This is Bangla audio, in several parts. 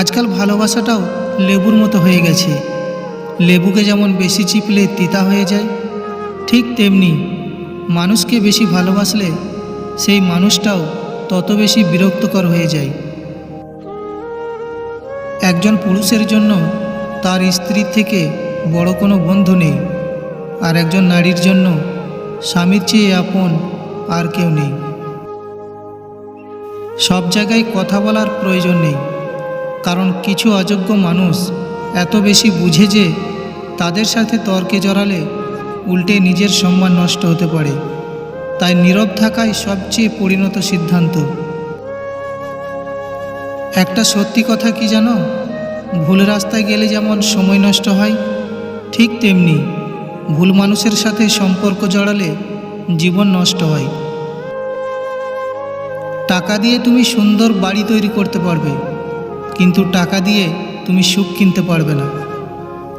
আজকাল ভালোবাসাটাও লেবুর মতো হয়ে গেছে। লেবুকে যেমন বেশি চিপলে তিতা হয়ে যায়, ঠিক তেমনি মানুষকে বেশি ভালোবাসলে সেই মানুষটাও তত বেশি বিরক্তকর হয়ে যায়। একজন পুরুষের জন্য তার স্ত্রীর থেকে বড় কোনো বন্ধু নেই, আর একজন নারীর জন্য স্বামীর চেয়ে আপন আর কেউ নেই। সব জায়গায় কথা বলার প্রয়োজন নেই। কারণ কিছু অযোগ্য মানুষ এত বেশি বুঝে যে তাদের সাথে তর্কে জড়ালে উল্টে নিজের সম্মান নষ্ট হতে পারে। তাই নীরব থাকাই সবচেয়ে পরিণত সিদ্ধান্ত। একটা সত্যি কথা কি জানো? ভুল রাস্তায় গেলে যেমন সময় নষ্ট হয়, ঠিক তেমনি ভুল মানুষের সাথে সম্পর্ক জড়ালে জীবন নষ্ট হয়। টাকা দিয়ে তুমি সুন্দর বাড়ি তৈরি করতে পারবে। কিন্তু টাকা দিয়ে তুমি সুখ কিনতে পারবে না।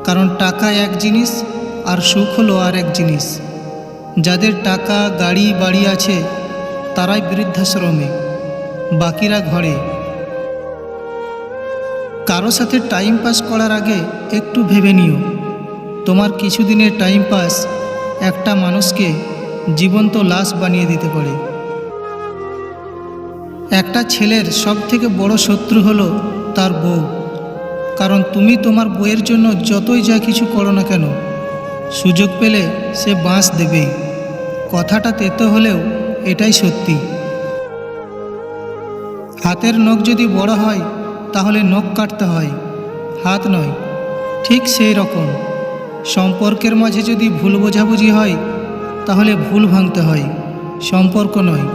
কারণ টাকা এক জিনিস আর সুখ হলো আর এক জিনিস। যাদের টাকা, গাড়ি, বাড়ি আছে, তারাই বৃদ্ধাশ্রমে, বাকিরা ঘরে। কারও সাথে টাইম পাস করার আগে একটু ভেবে নিও। তোমার কিছুদিনের টাইম পাস একটা মানুষকে জীবন্ত লাশ বানিয়ে দিতে পারে। একটা ছেলের সব থেকে বড় শত্রু হলো তার বউ। কারণ তুমি তোমার বউয়ের জন্য যতই যা কিছু করো না কেন, সুযোগ পেলে সে বাঁশ দেবেই। কথাটা তেতো হলেও এটাই সত্যি। হাতের নখ যদি বড় হয়, তাহলে নখ কাটতে হয়। হাত নয়, ঠিক সেই রকম। সম্পর্কের মাঝে যদি ভুল বোঝাবুঝি হয়, তাহলে ভুল ভাঙতে হয়। সম্পর্ক নয়।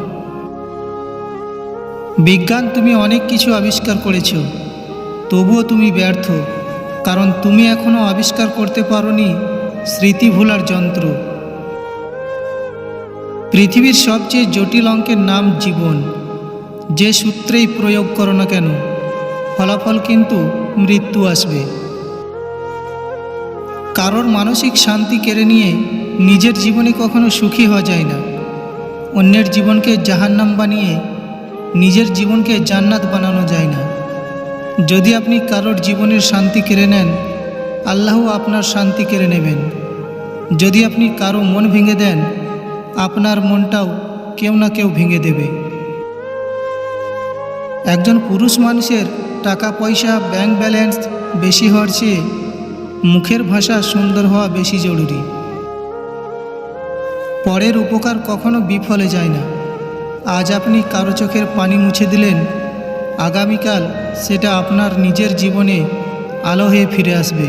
বিজ্ঞান, তুমি অনেক কিছু আবিষ্কার করেছ। তবুও তুমি ব্যর্থ, কারণ তুমি এখনও আবিষ্কার করতে পারোনি স্মৃতি ভোলার যন্ত্র। পৃথিবীর সবচেয়ে জটিল অঙ্কের নাম জীবন। যে সূত্রেই প্রয়োগ করো না কেন, ফলাফল কিন্তু মৃত্যু আসবে। কারোর মানসিক শান্তি কেড়ে নিয়ে নিজের জীবনে কখনো সুখী হওয়া যায় না। অন্যের জীবনকে জাহান্নাম বানিয়ে নিজের জীবনকে জান্নাত বানানো যায় না। যদি আপনি কারোর জীবনের শান্তি কেড়ে নেন আল্লাহ আপনার শান্তি কেড়ে নেবেন। যদি আপনি কারও মন ভেঙে দেন, আপনার মনটাও কেউ না কেউ ভেঙে দেবে। একজন পুরুষ মানুষের টাকা পয়সা ব্যাংক ব্যালেন্স বেশি হওয়ার চেয়ে মুখের ভাষা সুন্দর হওয়া বেশি জরুরি। পরের উপকার কখনো বিফলে যায় না। আজ আপনি কারও চোখের পানি মুছে দিলেন আগামীকাল সেটা আপনার নিজের জীবনে আলো হয়ে ফিরে আসবে।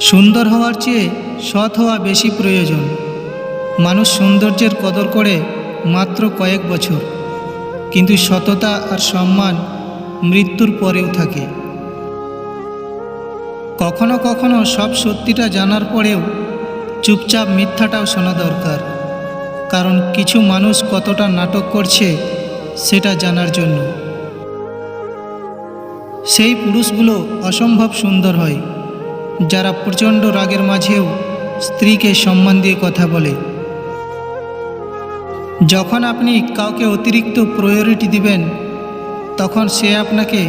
সুন্দর হওয়ার চেয়ে সৎ হওয়া বেশি প্রয়োজন। মানুষ সৌন্দর্যের কদর করে মাত্র কয়েক বছর। কিন্তু সততা আর সম্মান মৃত্যুর পরেও থাকে। কখনো কখনো সব সত্যিটা জানার পরেও চুপচাপ মিথ্যাটাও শোনা দরকার। কারণ কিছু মানুষ কতটা নাটক করছে সেটা জানার জন্য। সেই পুরুষগুলো অসম্ভব সুন্দর হয়, যারা প্রচণ্ড রাগের মাঝেও স্ত্রীকে সম্মান দিয়ে কথা বলে। যখন আপনি কাউকে অতিরিক্ত প্রায়োরিটি দিবেন, তখন সে আপনাকে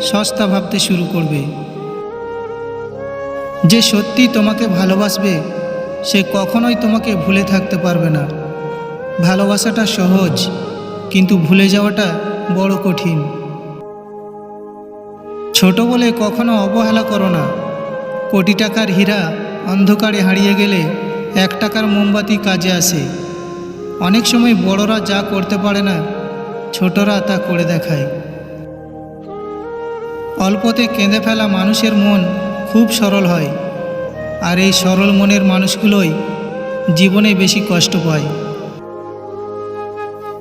সস্তা ভাবতে শুরু করবে। যে সত্যি তোমাকে ভালোবাসবে, সে কখনোই তোমাকে ভুলে থাকতে পারবে না। ভালোবাসাটা সহজ। কিন্তু ভুলে যাওয়াটা বড় কঠিন। ছোট বলে কখনো অবহেলা করো না। কোটি টাকার হীরা অন্ধকারে হারিয়ে গেলে এক টাকার মোমবাতি কাজে আসে। অনেক সময় বড়রা যা করতে পারে না, ছোটরা তা করে দেখায়। অল্পতে কেঁদে ফেলা মানুষের মন খুব সরল হয়, আর এই সরল মনের মানুষগুলোই জীবনে বেশি কষ্ট পায়।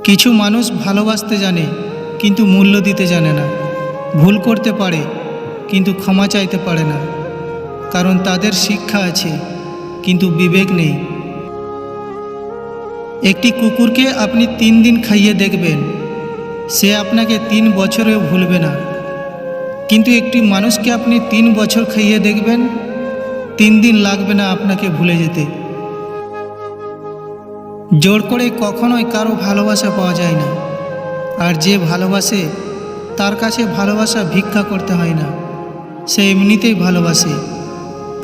কিছু মানুষ ভালোবাসতে জানে, কিন্তু মূল্য দিতে জানে না। ভুল করতে পারে, কিন্তু ক্ষমা চাইতে পারে না। কারণ তাদের শিক্ষা আছে, কিন্তু বিবেক নেই। একটি কুকুরকে আপনি তিন দিন খাইয়ে দেখবেন। সে আপনাকে তিন বছরেও ভুলবে না। কিন্তু একটি মানুষকে আপনি তিন বছর খাইয়ে দেখবেন, তিন দিন লাগবে না আপনাকে ভুলে যেতে। জোর করে কখনোই কারও ভালোবাসা পাওয়া যায় না। আর যে ভালোবাসে, তার কাছে ভালোবাসা ভিক্ষা করতে হয় না। সে এমনিতেই ভালোবাসে।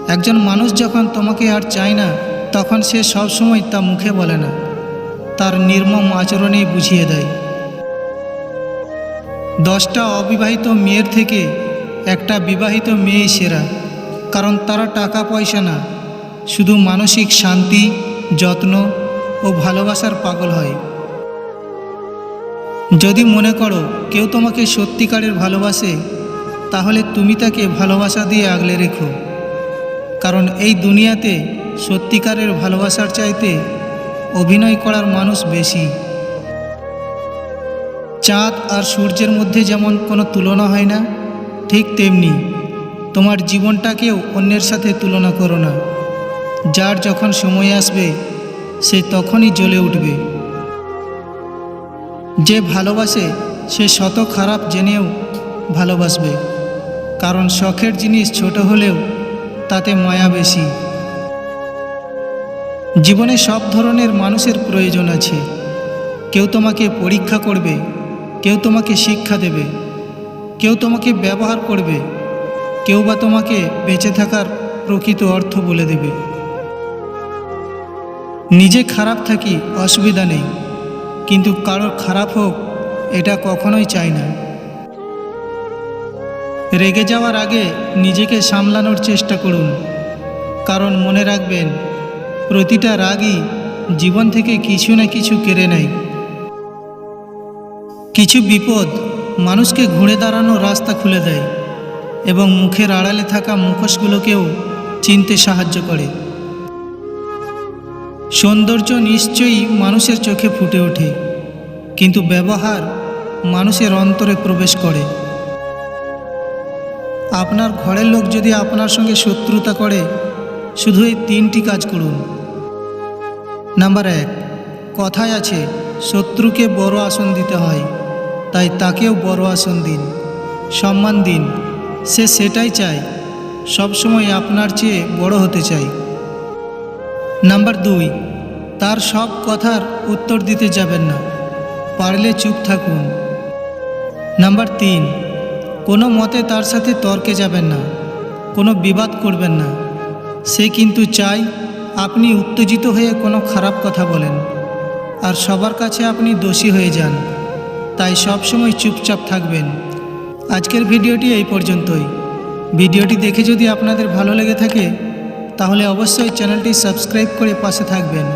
একজন মানুষ যখন তোমাকে আর চায় না, তখন সে সবসময় তা মুখে বলে না। তার নির্মম আচরণেই বুঝিয়ে দেয়। দশটা অবিবাহিত মেয়ের থেকে একটা বিবাহিত মেয়েই সেরা। কারণ তারা টাকা পয়সা না। শুধু মানসিক শান্তি, যত্ন ও ভালোবাসার পাগল হয়। যদি মনে করো কেউ তোমাকে সত্যিকারের ভালোবাসে, তাহলে তুমি তাকে ভালোবাসা দিয়ে আগলে রেখো। কারণ এই দুনিয়াতে সত্যিকারের ভালোবাসার চাইতে অভিনয় করার মানুষ বেশি। চাঁদ আর সূর্যের মধ্যে যেমন কোনো তুলনা হয় না, ঠিক তেমনি তোমার জীবনটাকেও অন্যের সাথে তুলনা করো না। যার যখন সময় আসবে সে তখনই জ্বলে উঠবে। যে ভালোবাসে, সে শত খারাপ জেনেও ভালোবাসবে। কারণ শখের জিনিস ছোট হলেও তাতে মায়া বেশি। জীবনে সব ধরনের মানুষের প্রয়োজন আছে। কেউ তোমাকে পরীক্ষা করবে, কেউ তোমাকে শিক্ষা দেবে, কেউ তোমাকে ব্যবহার করবে, কেউ বা তোমাকে বেঁচে থাকার প্রকৃত অর্থ বলে দেবে। নিজে খারাপ থাকি অসুবিধা নেই, কিন্তু কারোর খারাপ হোক, এটা কখনোই চাই না। রেগে যাওয়ার আগে নিজেকে সামলানোর চেষ্টা করুন, কারণ মনে রাখবেন, প্রতিটা রাগই জীবন থেকে কিছু না কিছু কেড়ে নেয়। কিছু বিপদ মানুষকে ঘুরে দাঁড়ানোর রাস্তা খুলে দেয় এবং মুখের আড়ালে থাকা মুখোশগুলোকেও চিনতে সাহায্য করে। সৌন্দর্য নিশ্চয়ই মানুষের চোখে ফুটে ওঠে, কিন্তু ব্যবহার মানুষের অন্তরে প্রবেশ করে। আপনার ঘরের লোক যদি আপনার সঙ্গে শত্রুতা করে, শুধু এই তিনটি কাজ করুন। নাম্বার এক, কথায় আছে, শত্রুকে বড় আসন দিতে হয়, তাই তাকেও বড় আসন দিন, সম্মান দিন। সে সেটাই চায়, সবসময় আপনার চেয়ে বড় হতে চায়। নাম্বার দুই, তার সব কথার উত্তর দিতে যাবেন না, পারলে চুপ থাকুন। নাম্বার তিন, কোনো মতে তার সাথে তর্কে যাবেন না, কোনো বিবাদ করবেন না। সে কিন্তু চাই আপনি উত্তেজিত হয়ে কোনো খারাপ কথা বলেন, আর সবার কাছে আপনি দোষী হয়ে যান, তাই সবসময় চুপচাপ থাকবেন। আজকের ভিডিওটি এই পর্যন্তই। ভিডিওটি দেখে যদি আপনাদের ভালো লেগে থাকে তাহলে অবশ্যই চ্যানেলটি সাবস্ক্রাইব করে পাশে থাকবেন।